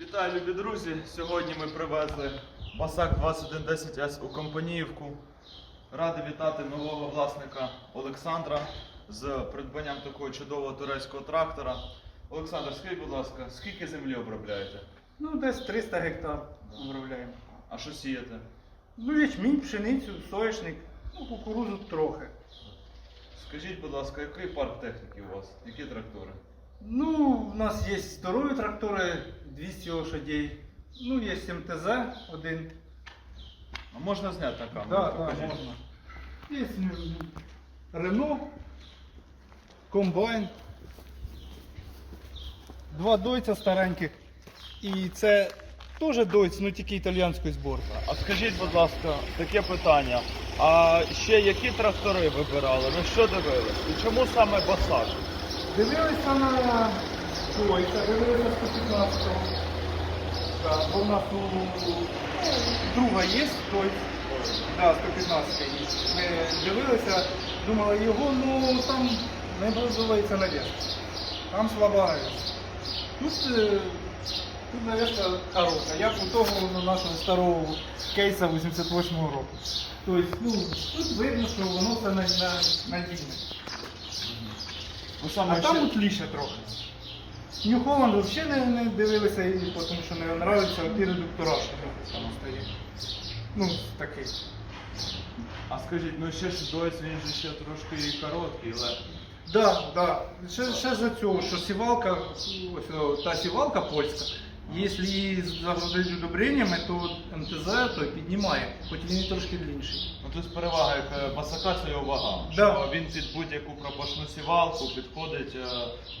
Вітаю, любі друзі! Сьогодні ми привезли Басак 2110С у Компаніївку. Радий вітати нового власника Олександра з придбанням такого чудового турецького трактора. Олександр, скажіть, будь ласка, скільки землі обробляєте? Ну, десь 300 гектар обробляємо. А що сієте? Ну, ячмінь, пшеницю, соняшник, ну, кукурузу трохи. Скажіть, будь ласка, який парк техніки у вас? Які трактори? Ну, у нас є здорові трактори, 200 лошадей. Ну, є МТЗ один. А можна зняти на камеру? Да, да, Покажіть. можна. Є Рено, комбайн. Два дойця стареньких. І це теж дойць, ну тільки італійської зборки. А скажіть, будь ласка, таке питання. А ще які трактори вибирали? На що дивились? І чому саме Басак? Дивилися на Дойця, дивилися 115-го. Так, бо в нас у друга є Дойць. Да, 115 є. Ми дивилися, думали його, ну там не подобається навіс. Там слаба. Тут, е, тут навіска хороша, як у того ну, нашого старого кейса 88-го року. Тобто, ну, тут видно, що воно це на, на, надійне. Ну, А там ще- утліше трохи. Нью Холланд взагалі не, не дивилися, і, тому що не подобаються ті редуктора, що там стоїть. Ну, такий. А скажіть, ну ще ж дойць, він же ще трошки і короткий, але. Да, да. Ще, ще за цього, що сівалка, ось о, та сівалка польська, якщо її загрузити удобреннями, то МТЗ то піднімає, хоч він і трошки длінший. Ну тут перевага як е, басака це його вага. Да. Що він під будь-яку пропашну сівалку підходить е,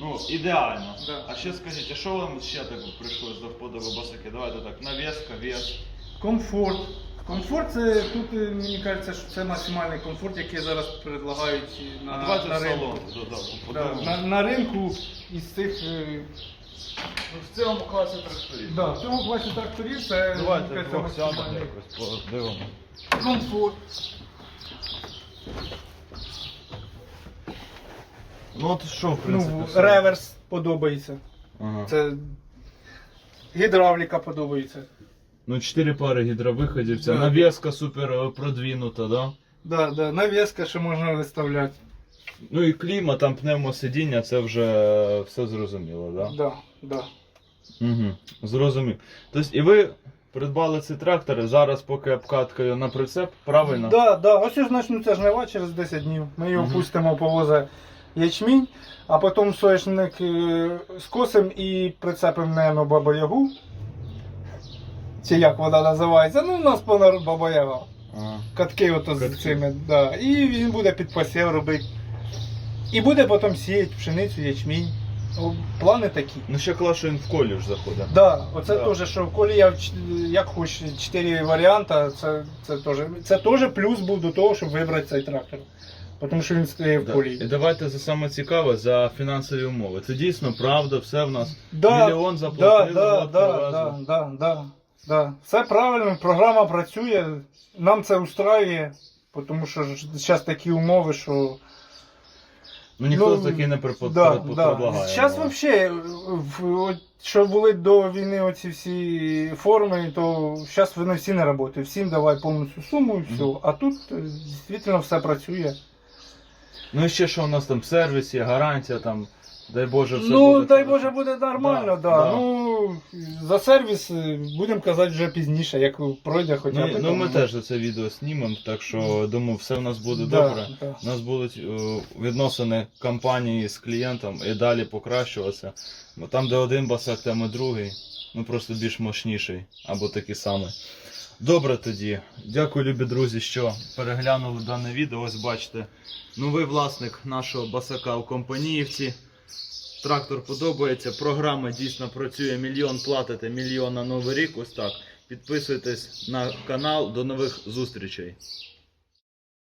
ну, ідеально. Да. А ще скажіть, а що вам ще так прийшлось до вподоби басаки? Давайте так, навіска, вес. Комфорт. Комфорт це тут, е, мені кажеться, що це максимальний комфорт, який зараз предлагають на, на ринку. салон додому. Да, подивимось. на, на ринку із цих. Ну, в цьому класі тракторів. Да, в цьому класі тракторів це Давайте мені двох сядемо максимальний якось подивимося. комфорт. Ну от що, в принципі, Ну, все. реверс подобається. Ага. Це гідравліка подобається. Ну, чотири пари гідровиходів, ця Да. навіска супер е, продвинута, да? Да, да, навіска, що можна виставляти. Ну і клімат, там пневмосидіння, це вже все зрозуміло, да? Да, да. Угу. Зрозумів. Тобто, і ви придбали ці трактори, зараз поки обкаткою на прицеп, правильно? Да, да. Ось почнуться жнива через 10 днів. Ми його Мгм. пустимо повозе ячмінь, а потім соняшник е, скосимо і прицепимо, наверное, баба-ягу. Чи як вона називається? Ну, у нас повна баба-яга. Катки ото з цими, да. І він буде під посів робити. І буде потім сіяти пшеницю, ячмінь. Ну, Плани такі. Ну ще клас, що він в колі ж заходить. Да, оце Да. теж, що в колі я як хоч чотири варіанти, це, це теж. Це теж плюс був до того, щоб вибрати цей трактор. Тому що він стоїть в Да. колі. І давайте за саме цікаве за фінансові умови. Це дійсно правда, все в нас. Да, Мільйон да, заплатили, да, да, да, да, да, да. Все правильно, програма працює, нам це устраює, тому що зараз такі умови, що. Ну ніхто Ну, такий не припо- Да, пред- да. предлагає. Зараз ну. взагалі, що були до війни оці всі форми, то зараз вони всі не працюють. Всім давай повністю суму і все. Мгм. А тут е, дійсно все працює. Ну і ще що у нас там сервіс є, гарантія там. Дай Боже, все ну, буде. дай Боже, буде нормально, Да, да, да. Ну, за сервіс е, будемо казати вже пізніше, як пройде хоча Ну, б. ну там, ми теж за це відео знімемо, так що думаю, все в нас буде Да, добре. да. У нас будуть е, відносини компанії з клієнтом і далі покращуватися. Бо там, де один басак, там і другий. Ну просто більш мощніший або такий самий. Добре тоді. Дякую, любі друзі, що переглянули дане відео. Ось бачите, новий власник нашого басака у Компаніївці. Трактор подобається, програма дійсно працює. Мільйон платите, мільйон на новий рік. Ось так. Підписуйтесь на канал. До нових зустрічей.